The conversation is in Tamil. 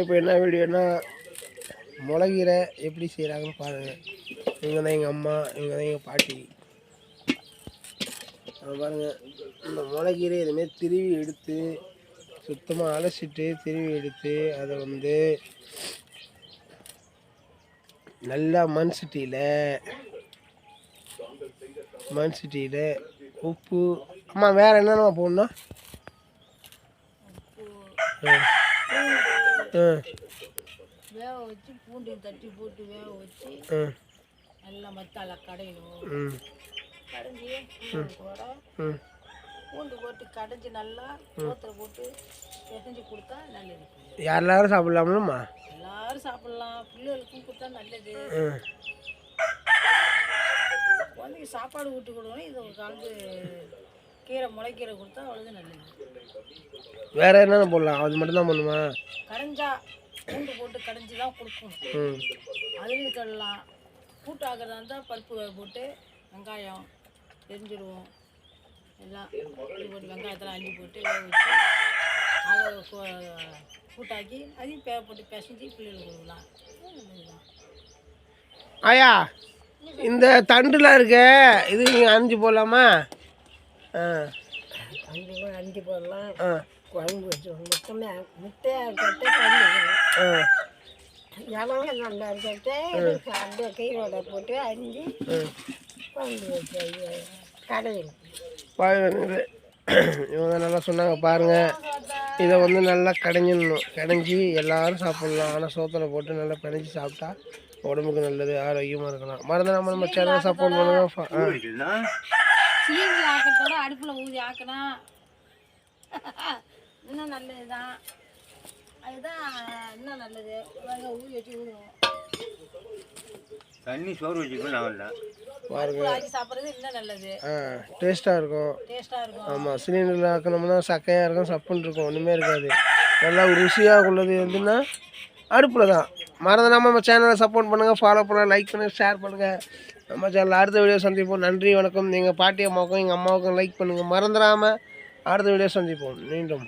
இப்போ என்ன வீடியோனா மிளகீரை எப்படி செய்கிறாங்கன்னு பாருங்கள் இவங்க தான் எங்கள் அம்மா இவங்க தான் எங்கள் பாட்டி. அங்க பாருங்க. இந்த மிளகீரை இதுமாரி திருவி எடுத்து சுத்தமாக அலசிட்டு திருவி எடுத்து அதை வந்து நல்லா மண் சட்டியில் மண் சட்டியில் உப்பு. அம்மா வேறு என்னென்ன போடணும்? வேக வச்சு பூண்டு தட்டி போட்டு வேக வச்சு நல்லா மத்தால கடையணும். கடைஞ்சி ம். பூண்டு போட்டு கடைஞ்சி நல்லா சோத்துல போட்டு பிசைஞ்சு கொடுத்தா நல்லது. யாரெல்லாரும் சாப்பிட்லாம்லம்மா? எல்லாரும் சாப்பிடலாம். பிள்ளைகளுக்கும் கொடுத்தா நல்லது. குழந்தைக்கு சாப்பாடு ஊட்டி கொடுக்கணும். இது கலந்து கீரை முளைக்கீரை கொடுத்தா அவ்வளோதான் நல்லது. வேற என்னென்ன போடலாம்? அது மட்டும் தான் பண்ணுமா கடைஞ்சா பூண்டு போட்டு கடைஞ்சி தான் கொடுக்கணும் அதுலேயும் தள்ளலாம் கூட்டு ஆகிறதா இருந்தால் பருப்பு போட்டு வெங்காயம் எரிஞ்சிடுவோம் எல்லாம் போட்டு வெங்காயத்தெல்லாம் அள்ளி போட்டு வேக வச்சு அதை கூட்டாக்கி அதையும் பே போட்டு பிசைஞ்சு பிள்ளைகளுக்கு கொடுக்கலாம். ஆயா இந்த தண்டுலாம் இருக்க இது நீங்கள் அரிஞ்சு போடலாமா? அஞ்சு அஞ்சு போடலாம் ஆ. குழம்பு வச்சுருவோம். முட்டை முட்டையாக இருக்கட்டே குழம்பு ஆ. இலவங்க நல்லா இருக்கட்டே அப்படியே கீரோட போட்டு அரிஞ்சு குழம்பு வச்சு கடையில். பாருங்க இவங்க நல்லா சொன்னாங்க பாருங்கள் இதை வந்து நல்லா கடைஞ்சிடணும். கடைஞ்சி எல்லாரும் சாப்பிட்லாம். ஆனால் சோத்தில் போட்டு நல்லா பிணைஞ்சி சாப்பிட்டா உடம்புக்கு நல்லது ஆரோக்கியமாக இருக்கலாம். மறந்துடாம நம்ம சேனலை சப்போர்ட் பண்ணுங்க சிலிண்டர் ஆக்கிறதோட அடுப்பில் ஊதி ஆக்கினா. இன்னும் நல்லது தான் அதுதான் இன்னும் நல்லது. நாங்கள் ஊதி வச்சு ஊதுவோம். தண்ணி சோறு வச்சுக்கணும் நான் சாப்பிட்றது இன்னும் நல்லது. ஆ டேஸ்ட்டாக இருக்கும். டேஸ்ட்டாக இருக்கும். ஆமாம் சிலிண்டரில் ஆக்கணும்னா சக்கையாக இருக்கும் சப்புன்னு இருக்கும் ஒன்றுமே இருக்காது. நல்லா ருசியாக உள்ளது எதுன்னா அடுப்பில் தான் மறந்துடாமல் நம்ம சேனலை சப்போர்ட் பண்ணுங்கள் ஃபாலோ பண்ணுங்கள் லைக் பண்ணுங்கள் ஷேர் பண்ணுங்கள் நம்ம சேனலில் அடுத்த வீடியோ சந்திப்போம். நன்றி வணக்கம். எங்கள் பாட்டி அம்மாவுக்கும் எங்கள் அம்மாவுக்கும் லைக் பண்ணுங்கள் மறந்துடாமல் அடுத்த வீடியோ சந்திப்போம். மீண்டும்.